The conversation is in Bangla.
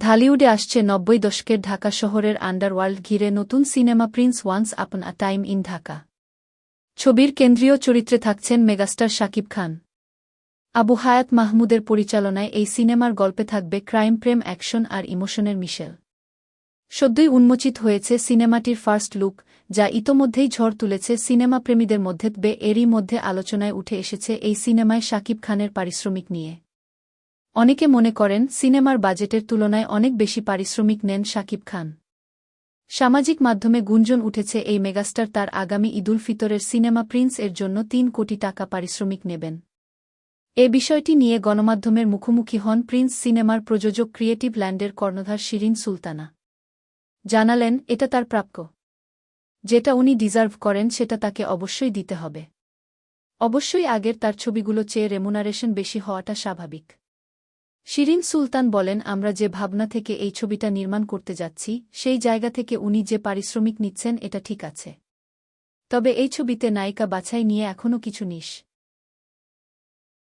ঢালিউডে আসছে নব্বই দশকের ঢাকা শহরের আন্ডারওয়ার্ল্ড ঘিরে নতুন cinema Prince once upon a time in Dhaka. ছবির কেন্দ্রীয় চরিত্রে থাকছেন মেগাস্টার শাকিব খান। আবু হায়াত মাহমুদের পরিচালনায় এই সিনেমার গল্পে থাকবে ক্রাইম, প্রেম, অ্যাকশন আর ইমোশনের মিশেল। সদ্যই উন্মোচিত হয়েছে সিনেমাটির ফার্স্ট লুক, যা ইতোমধ্যেই ঝড় তুলেছে সিনেমা প্রেমীদের মধ্যে বে, এরই মধ্যে আলোচনায় উঠে এসেছে এই সিনেমায় শাকিব খানের পারিশ্রমিক নিয়ে। অনেকে মনে করেন সিনেমার বাজেটের তুলনায় অনেক বেশি পারিশ্রমিক নেন শাকিব খান। সামাজিক মাধ্যমে গুঞ্জন উঠেছে এই মেগাস্টার তার আগামী ঈদুল ফিতরের সিনেমা প্রিন্স এর জন্য তিন কোটি টাকা পারিশ্রমিক নেবেন। এ বিষয়টি নিয়ে গণমাধ্যমের মুখোমুখি হন প্রিন্স সিনেমার প্রযোজক ক্রিয়েটিভ ল্যান্ডের কর্ণধার শিরিন সুলতানা। জানালেন, এটা তার প্রাপ্য। যেটা উনি ডিজার্ভ করেন সেটা তাকে অবশ্যই দিতে হবে। অবশ্যই আগের তার ছবিগুলো চেয়ে রেমুনারেশন বেশি হওয়াটা স্বাভাবিক। শিরিন সুলতান বলেন, আমরা যে ভাবনা থেকে এই ছবিটা নির্মাণ করতে যাচ্ছি, সেই জায়গা থেকে উনি যে পারিশ্রমিক নিচ্ছেন, এটা ঠিক আছে। তবে এই ছবিতে নায়িকা বাছাই নিয়ে এখনও কিছু নিস।